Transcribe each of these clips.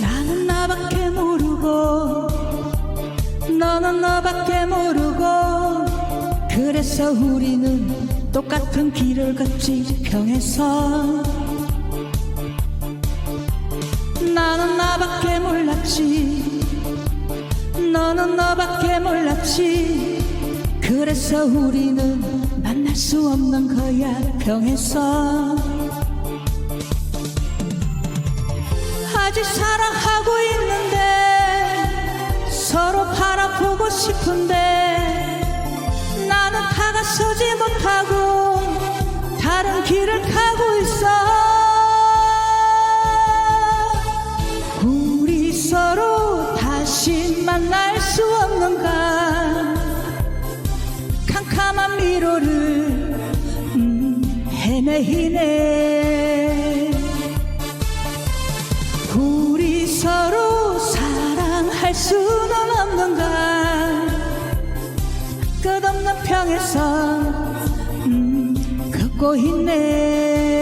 나는 나밖에 모르고 너는 너밖에 모르고 그래서 우리는 똑같은 길을 걷지 평에서 몰랐지 너는 너밖에 몰랐지. 그래서 우리는 만날 수 없는 거야 평에서. 아직 사랑하고 있는데 서로 바라보고 싶은데 만날 수 없는가? 캄캄한 미로를 음, 헤매이네. 우리 서로 사랑할 수는 없는가? 끝없는 평에서 음, 걷고 있네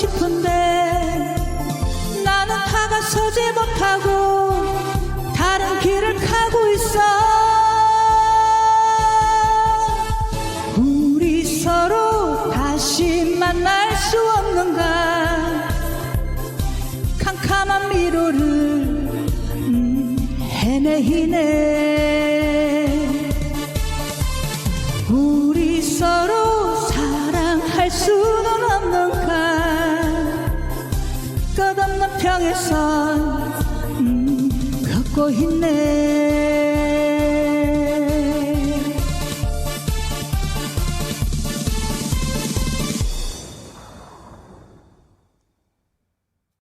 싶은데 나는 다가서지 못하고 다른 길을 가고 있어. 우리 서로 다시 만날 수 없는가? 캄캄한 미로를 음, 헤매이네. 우리 서로 사랑할 수는 sang, mm, gakohine.